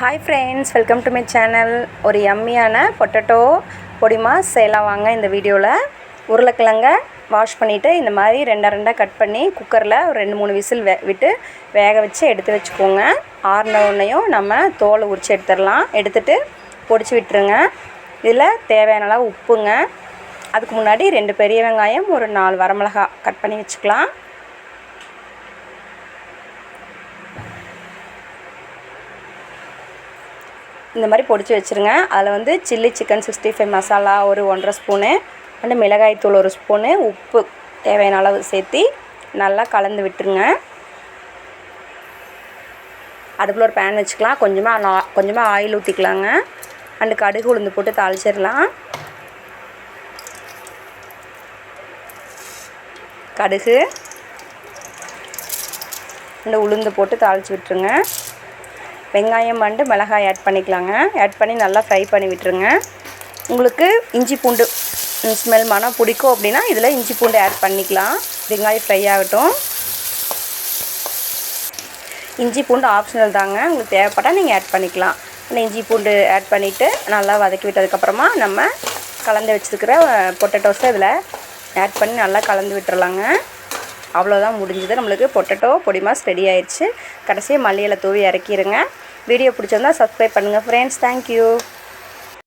Hi friends welcome to my channel ஒரு எம்மியான potato பொடிமா செய்யலாம் வாங்க இந்த வீடியோவில் உருளைக்கிழங்க வாஷ் பண்ணிவிட்டு இந்த மாதிரி ரெண்டாக ரெண்டாக கட் பண்ணி குக்கரில் ஒரு ரெண்டு மூணு விசில் வே விட்டு வேக வச்சு எடுத்து வச்சுக்கோங்க. ஆறின உடனேயும் நம்ம தோலை உரித்து எடுத்துடலாம். எடுத்துட்டு பொடிச்சு விட்டுருங்க. இதில் தேவையான அளவு உப்புங்க. அதுக்கு முன்னாடி ரெண்டு பெரிய வெங்காயம் ஒரு நாலு வரமிளகா கட் பண்ணி வச்சுக்கலாம். இந்த மாதிரி பொடிச்சு வச்சுருங்க. அதில் வந்து chilli chicken sixty five masala ஒரு ஒன்றரை ஸ்பூனு அண்டு மிளகாய்த்தூள் ஒரு ஸ்பூனு உப்பு தேவையான அளவு சேர்த்து நல்லா கலந்து விட்டுருங்க. அடுப்பில் ஒரு பேன் வச்சுக்கலாம். கொஞ்சமாக நா கொஞ்சமாக ஆயில் ஊற்றிக்கலாங்க அண்டு கடுகு உளுந்து போட்டு தாளிச்சிடலாம். கடுகு இந்த உளுந்து போட்டு தாளித்து விட்டுருங்க. வெங்காயம் மண்டு மிளகாய் ஆட் பண்ணிக்கலாங்க. ஆட் பண்ணி நல்லா ஃப்ரை பண்ணி விட்டுருங்க. உங்களுக்கு இஞ்சி பூண்டு ஸ்மெல் மனம் பிடிக்கும் அப்படின்னா இதில் இஞ்சி பூண்டு ஆட் பண்ணிக்கலாம். வெங்காயம் ஃப்ரை ஆகட்டும். இஞ்சி பூண்டு ஆப்ஷனல் தாங்க. உங்களுக்கு தேவைப்பட்டால் நீங்கள் ஆட் பண்ணிக்கலாம். இல்லை இஞ்சி பூண்டு ஆட் பண்ணிவிட்டு நல்லா வதக்கி விட்டதுக்கப்புறமா நம்ம கலந்து வச்சுருக்கிற பொட்டேட்டோஸை இதில் ஆட் பண்ணி நல்லா கலந்து விட்டுறலாங்க. அவ்வளோதான் முடிஞ்சது. நம்மளுக்கு பொட்டட்டோ பொடி மாஸ் ரெடி ஆயிடுச்சு. கடைசியாக மல்லியில் தூவி இறக்கிடுங்க வீடியோ பிடிச்சிருந்தா சப்ஸ்கிரைப் பண்ணுங்கள் ஃப்ரெண்ட்ஸ் தேங்க்யூ